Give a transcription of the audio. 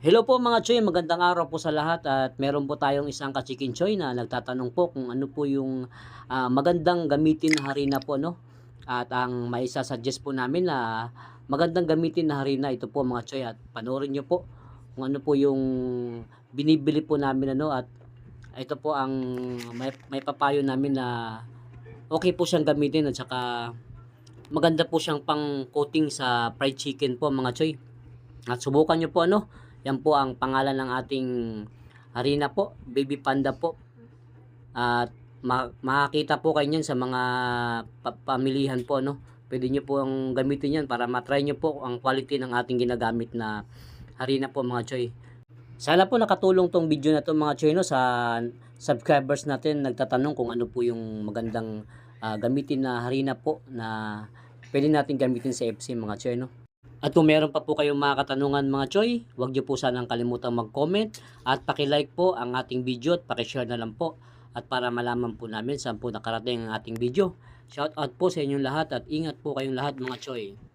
Hello po mga Choy, magandang araw po sa lahat at meron po tayong isang ka-chicken Choy na nagtatanong po kung ano po yung ah, magandang gamitin na harina po no. At ang may suggest po namin na magandang gamitin na harina ito po mga Choy at panoorin nyo po kung ano po yung binibili po namin ano at ito po ang may, may papayo namin na okay po siyang gamitin at saka maganda po siyang pang coating sa fried chicken po mga Choy. At subukan nyo po ano, yan po ang pangalan ng ating harina po, Baby Panda po. At ma- makakita po kayo niyan sa mga pa- pamilihan po no. Pwede niyo po ang gamitin yan para matry niyo po ang quality ng ating ginagamit na harina po mga choy. Sana po nakatulong tong video na to mga choy no sa subscribers natin nagtatanong kung ano po yung magandang ah, gamitin na harina po na pwede natin gamitin sa FC mga choy no. At kung meron pa po kayong mga katanungan mga choy, huwag niyo po sanang kalimutang mag-comment at paki-like po ang ating video at paki-share na lang po at para malaman po namin saan po nakarating ang ating video. Shout out po sa inyong lahat at ingat po kayong lahat mga choy.